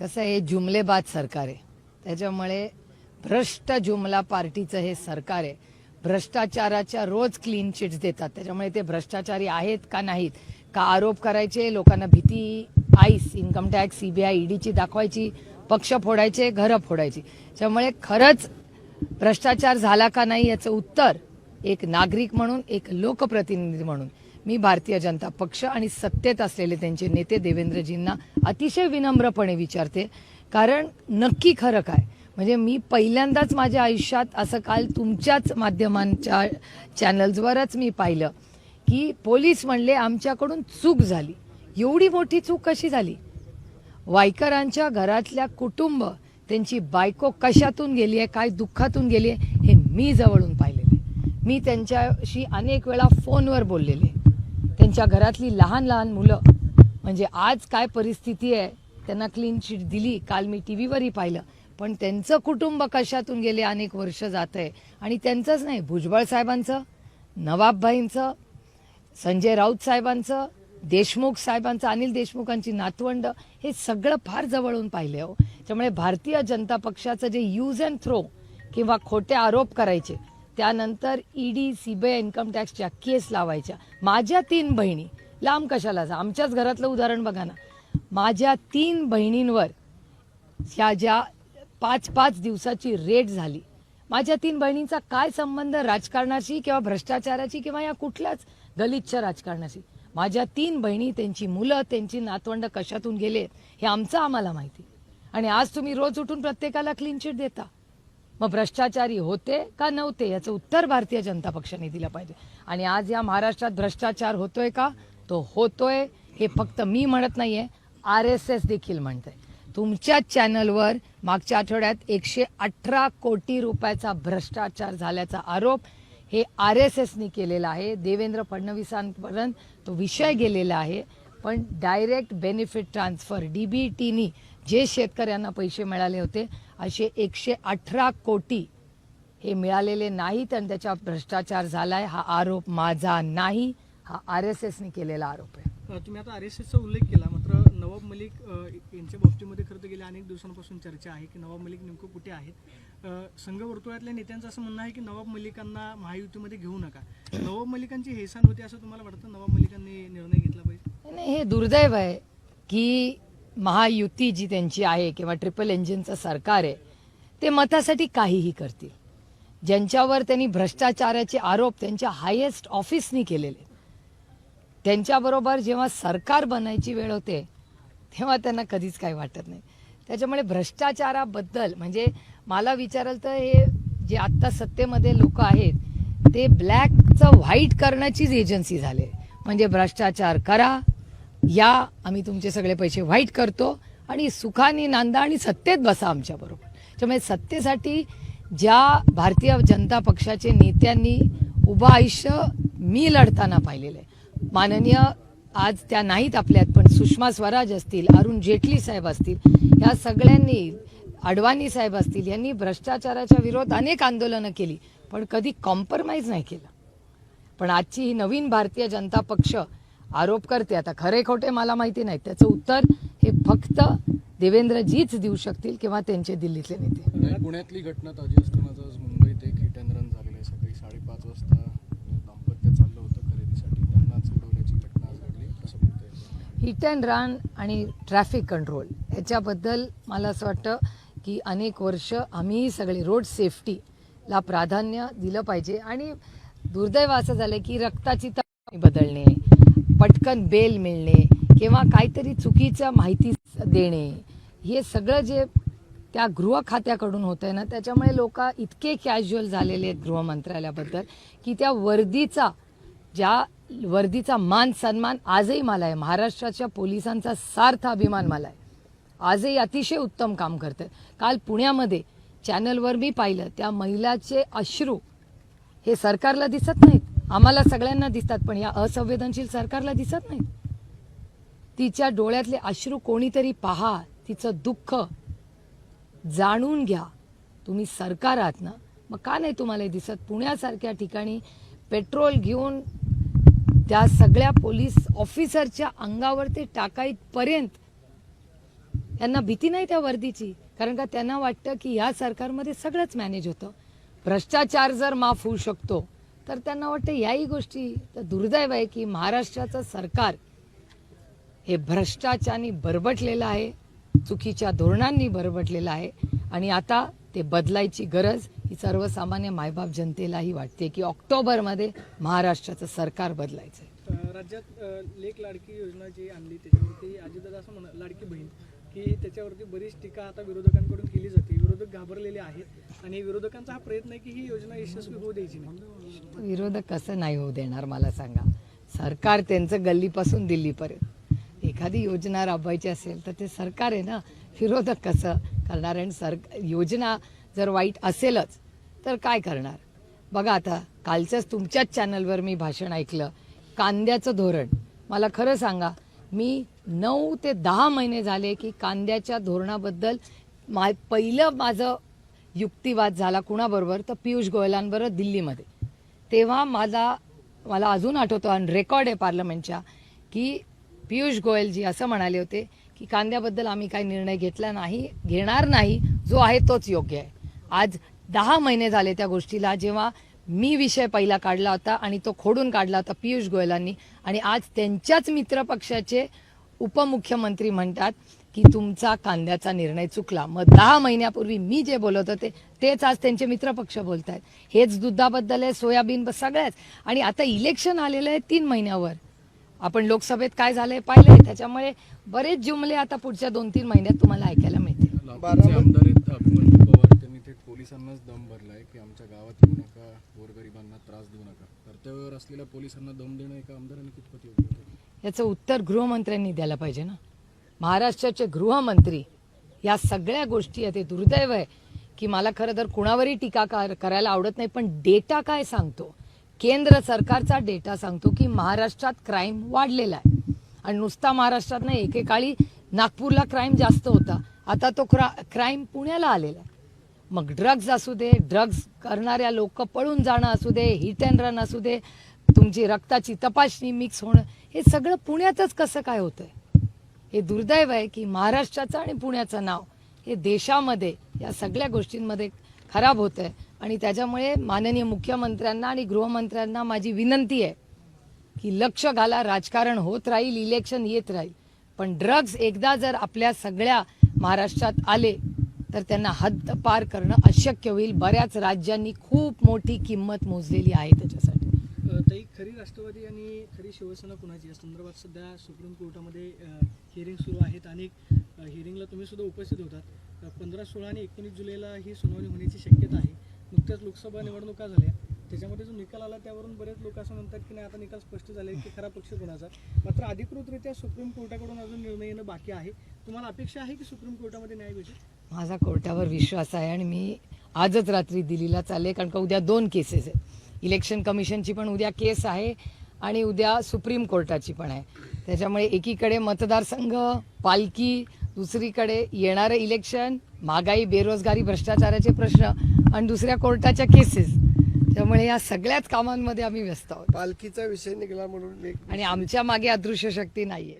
कसं आहे हे जुमलेबाज सरकार आहे. त्याच्यामुळे भ्रष्ट जुमला पार्टीचं हे सरकार आहे. भ्रष्टाचाराच्या रोज क्लीन चिट्स देतात. त्याच्यामुळे ते भ्रष्टाचारी आहेत का नाहीत? का आरोप करायचे? लोकांना भीती आईस इन्कम टॅक्स सीबीआय ईडीची दाखवायची पक्ष फोडायचे घरं फोडायची. त्यामुळे खरंच भ्रष्टाचार झाला का नाही याचं उत्तर एक नागरिक म्हणून एक लोकप्रतिनिधी म्हणून मी भारतीय जनता पक्ष आणि सत्तेत असलेले त्यांचे नेते देवेंद्रजींना अतिशय विनम्रपणे विचारते. कारण नक्की खरं काय? म्हणजे मी पहिल्यांदाच माझ्या आयुष्यात असं काल तुमच्याच माध्यमांच्या चॅनल्सवरच मी पाहिलं की पोलीस म्हणले आमच्याकडून चूक झाली. एवढी मोठी चूक कशी झाली? वायकरांच्या घरातल्या कुटुंब त्यांची बायको कशातून गेली आहे काय दुःखातून गेली आहे हे मी जवळून पाहिलेलं आहे. मी त्यांच्याशी अनेक वेळा फोनवर बोललेले त्यांच्या घरातली लहान लहान मुलं. म्हणजे आज काय परिस्थिती आहे त्यांना क्लीन शीट दिली काल मी टी व्हीवरही पाहिलं. पण त्यांचं कुटुंब कशातून गेले अनेक वर्ष जात आहे आणि त्यांचंच नाही भुजबळ साहेबांचं नवाबभाईंचं संजय राऊत साहेबांचं देशमुख साहेबांचं अनिल देशमुखांची नातवंड हे सगळं फार जवळून पाहिले हो. त्यामुळे भारतीय जनता पक्षाचं जे यूज अँड थ्रो किंवा खोटे आरोप करायचे त्यानंतर ईडी सीबीआय इन्कम टॅक्सच्या केस लावायच्या. माझ्या तीन बहिणी लांब कशाला जा? आमच्याच घरातलं उदाहरण बघा ना. माझ्या तीन बहिणींवर ह्या ज्या पाच पाच दिवसाची रेट झाली माझ्या तीन बहिणींचा काय संबंध राजकारणाशी किंवा भ्रष्टाचाराची किंवा या कुठल्याच गलिच्छ राजकारणाशी? माझ्या तीन बहिणी त्यांची मुलं त्यांची नातवंड कशातून गेले हे आमचं आम्हाला माहिती. आणि आज तुम्ही रोज उठून प्रत्येकाला क्लीन चिट देता. मग भ्रष्टाचारी होते का नव्हते याचं उत्तर भारतीय जनता पक्षाने दिलं पाहिजे. आणि आज या महाराष्ट्रात भ्रष्टाचार होतोय का? तो होतोय. हे फक्त मी म्हणत नाहीये. आर एस एस देखील म्हणतंय. तुमच्या चॅनलवर मागच्या आठवड्यात एकशे अठरा कोटी रुपयाचा भ्रष्टाचार झाल्याचा आरोप हे आर एस एसनी केलेला आहे. देवेंद्र फडणवीसांपर्यंत तो विषय गेलेला आहे. पण डायरेक्ट बेनिफिट ट्रान्सफर टीनी जे शेतकऱ्यांना पैसे मिळाले होते असे एकशे अठरा कोटी हे मिळालेले नाहीत आणि त्याच्यावर भ्रष्टाचार झालाय हा आरोप माझा नाही हा आर एस एसने केलेला आरोप आहे. तुम्ही आता आर एस एसचा उल्लेख केला मात्र नवाब मलिक यांच्या बाबतीमध्ये खरं तर गेल्या अनेक दिवसांपासून चर्चा आहे की नवाब मलिक नेमकं कुठे आहेत. संघ वर्तुळातल्या नेत्यांचं असं म्हणणं आहे की नवाब मलिकांना महायुतीमध्ये घेऊ नका. नवाब मलिकांची हेळसांड होती असं तुम्हाला वाटतं? नवाब मलिकांनी निर्णय घेतला पाहिजे? नाही हे दुर्दैव आहे की महायुती जी त्यांची आहे किंवा ट्रिपल इंजिनचं सरकार आहे ते मतासाठी काहीही करतील. ज्यांच्यावर त्यांनी भ्रष्टाचाराचे आरोप त्यांच्या हायेस्ट ऑफिसनी केलेले. त्यांच्याबरोबर जेव्हा सरकार बनायची वेळ होते तेव्हा त्यांना कधीच काही वाटत नाही. त्याच्यामुळे भ्रष्टाचाराबद्दल म्हणजे मला विचाराल तर हे जे आत्ता सत्तेमध्ये लोक आहेत ते ब्लॅकचं व्हाईट करण्याचीच एजन्सी झाले. म्हणजे भ्रष्टाचार करा या आम्ही तुमचे सगळे पैसे व्हाईट करतो आणि सुखाने नांदा आणि सत्तेत बसा आमच्याबरोबर त्यामुळे सत्तेसाठी ज्या भारतीय जनता पक्षाचे नेत्यांनी उभं आयुष्य मी लढताना पाहिलेलं आहे. माननीय आज त्या नाहीत आपल्यात पण सुषमा स्वराज असतील अरुण जेटली साहेब असतील या सगळ्यांनी अडवाणी साहेब असतील यांनी भ्रष्टाचाराच्या विरोध अनेक आंदोलनं केली पण कधी कॉम्प्रमाइज नाही केलं. पण आजची ही नवीन भारतीय जनता पक्ष आरोप करते. आता खरे खोटे मला माहिती नाही त्याचं उत्तर हे फक्त देवेंद्रजीच देऊ शकतील किंवा त्यांचे दिल्लीतले नेते. पुण्यातली घटना ताजी असतानाच आज मुंबईत एक हिट अँड रन झालेलं आहे. सकाळी साडेपाच वाजता दाम्पत्य चाललं होतं खरेदीसाठी. त्यांनाच उडवल्याची घटना घडली. कसं बघताय हिट अँड रन आणि ट्रॅफिक कंट्रोल याच्याबद्दल मला असं वाटतं की अनेक वर्ष आम्ही सगळे रोड सेफ्टीला प्राधान्य दिलं पाहिजे. आणि दुर्दैव असं झालं की रक्ताची तळमळी बदलणे पटकन बेल मिळणे किंवा काहीतरी चुकीचं माहिती देणे हे सगळं जे त्या गृह खात्याकडून होत आहे ना त्याच्यामुळे लोक इतके कॅज्युअल झालेले आहेत गृह मंत्रालयाबद्दल की त्या वर्दीचा ज्या वर्दीचा मान सन्मान आजही मला आहे महाराष्ट्राच्या पोलिसांचा सार्थ अभिमान मला आहे आजही अतिशय उत्तम काम करतात काल पुण्यामध्ये चॅनलवर मी पाहिलं त्या महिलाचे अश्रू हे सरकारला दिसत नाहीत. आम्हाला सगळ्यांना दिसतात पण या असंवेदनशील सरकारला दिसत नाही तिच्या डोळ्यातले अश्रू कोणीतरी पहा तिचं दुःख जाणून घ्या. तुम्ही सरकार आहात ना? मग का नाही तुम्हाला हे दिसत? पुण्यासारख्या ठिकाणी पेट्रोल घेऊन त्या सगळ्या पोलीस ऑफिसरच्या अंगावर ते टाकाईपर्यंत त्यांना भीती नाही त्या वर्दीची? कारण का त्यांना वाटतं की या सरकारमध्ये सगळंच मॅनेज होतं. भ्रष्टाचार जर माफ होऊ शकतो तर त्यांना वाटतं याही गोष्टी तर दुर्दैव आहे की महाराष्ट्राचं सरकार हे भ्रष्टाचाराने बरबटलेलं आहे चुकीच्या धोरणांनी बरबटलेलं आहे आणि आता ते बदलायची गरज ही सर्वसामान्य मायबाप जनतेलाही वाटते की ऑक्टोबरमध्ये महाराष्ट्राचं सरकार बदलायचं आहे राज्यात लेख लाडकी योजना जी आणली त्याच्यावरती अजितदादा असं म्हणा लाडकी बहीण. की त्याच्यावरती बरीच टीका आता विरोधकांकडून केली जाते. विरोधक घाबरलेले आहेत आणि विरोधकांचा हा प्रयत्न आहे की ही योजना यशस्वी होऊ द्यायची नाही. विरोधक कसं नाही होऊ देणार मला सांगा. सरकार त्यांचं गल्लीपासून दिल्लीपर्यंत. एखादी योजना राबवायची असेल तर ते सरकार आहे ना विरोधक कसं करणार? आणि सर योजना जर वाईट असेलच तर काय करणार? बघा आता कालच्याच तुमच्याच चॅनलवर मी भाषण ऐकलं. कांद्याचं धोरण. मला खरं सांगा मी नऊ ते दहा महिने झाले की कांद्याच्या धोरणाबद्दल मा पहिलं माझं युक्तिवाद झाला कुणाबरोबर? तर पियुष गोयलांबरोबर दिल्लीमध्ये. तेव्हा माझा मला अजून आठवतो आणि रेकॉर्ड आहे पार्लमेंटच्या की पियुष गोयलजी असं म्हणाले होते की कांद्याबद्दल आम्ही काही निर्णय घेतला नाही घेणार नाही जो आहे तोच योग्य आहे. आज दहा महिने झाले त्या गोष्टीला जेव्हा मी विषय पहिला काढला होता आणि तो खोडून काढला होता पियुष गोयलांनी आणि आज त्यांच्याच मित्रपक्षाचे उपमुख्यमंत्री म्हणतात की तुमचा कांद्याचा निर्णय चुकला. मग दहा महिन्यापूर्वी मी जे बोलत होते तेच आज त्यांचे मित्रपक्ष बोलत आहेत हेच दुधाबद्दल आहे सोयाबीन सगळ्याच. आणि आता इलेक्शन आलेलं आहे तीन महिन्यावर. आपण लोकसभेत काय झालंय पाहिलंय? त्याच्यामुळे बरेच जुमले आता पुढच्या दोन तीन महिन्यात तुम्हाला ऐकायला मिळतील. पोलिसांनाच दम भरलाय की आमच्या गावात येऊ नका गोरगरिबांना त्रास देऊ नका. कर्तव्यावर असलेल्या पोलिसांना दम देणं एका आमदाराने कितपत योग्य होतं? याचं उत्तर गृहमंत्र्यांनी द्यायला पाहिजे ना? महाराष्ट्राचे गृहमंत्री या सगळ्या गोष्टी आहेत. ते दुर्दैव आहे की मला खरं तर कुणावरही टीका करायला आवडत नाही पण डेटा काय सांगतो? केंद्र सरकारचा डेटा सांगतो की महाराष्ट्रात क्राईम वाढलेला आहे. आणि नुसता महाराष्ट्रात नाही एकेकाळी नागपूरला क्राईम जास्त होता. आता तो क्रा क्राईम पुण्याला आलेला आहे. मग ड्रग्ज असू दे ड्रग्ज करणाऱ्या लोक पळून जाणं असू दे हिट अँड रन असू दे तुमची रक्ताची तपासणी मिक्स होणं हे सगळं पुण्यातच कसं काय होतंय? हे दुर्दैव आहे की महाराष्ट्राचं आणि पुण्याचं नाव हे देशामध्ये या सगळ्या गोष्टींमध्ये खराब होत आहे आणि त्याच्यामुळे माननीय मुख्यमंत्र्यांना आणि गृहमंत्र्यांना माझी विनंती आहे की लक्ष घाला राजकारण होत राहील इलेक्शन येत राहील. पण ड्रग्ज एकदा जर आपल्या सगळ्या महाराष्ट्रात आले तर त्यांना हद्द पार करणं अशक्य होईल. बऱ्याच राज्यांनी खूप मोठी किंमत मोजलेली आहे त्याच्यासाठी. ताई खरी राष्ट्रवादी आणि खरी शिवसेना कुणाची? या संदर्भात सध्या सुप्रीम कोर्टामध्ये हिअरिंग सुरू आहेत आणि हिअरिंगला तुम्ही सुद्धा उपस्थित होतात. पंधरा सोळा आणि एकोणीस जुलैला ही सुनावणी होण्याची शक्यता आहे. नुकत्याच लोकसभा निवडणुका झाल्या. त्याच्यामध्ये जो निकाल आला त्यावरून बरेच लोक असं म्हणतात की नाही आता निकाल स्पष्ट झाले की खरा पक्ष कोणाचा? मात्र अधिकृतरित्या सुप्रीम कोर्टाकडून अजून निर्णय येणं बाकी आहे. तुम्हाला अपेक्षा आहे की सुप्रीम कोर्टामध्ये न्याय भेटेल? माझा कोर्टावर विश्वास आहे आणि मी आजच रात्री दिल्लीला चालेल कारण का उद्या दोन केसेस आहेत. इलेक्शन कमिशनची पण उद्या केस आहे आणि उद्या सुप्रीम कोर्टाची पण आहे. त्याच्यामुळे एकीकडे मतदारसंघ पालखी दुसरीकडे येणारं इलेक्शन महागाई बेरोजगारी भ्रष्टाचाराचे प्रश्न आणि दुसऱ्या कोर्टाच्या केसेस त्यामुळे या सगळ्याच कामांमध्ये आम्ही व्यस्त आहोत. पालखीचा विषय निघाला म्हणून आणि आमच्या मागे अदृश्य शक्ती नाहीये.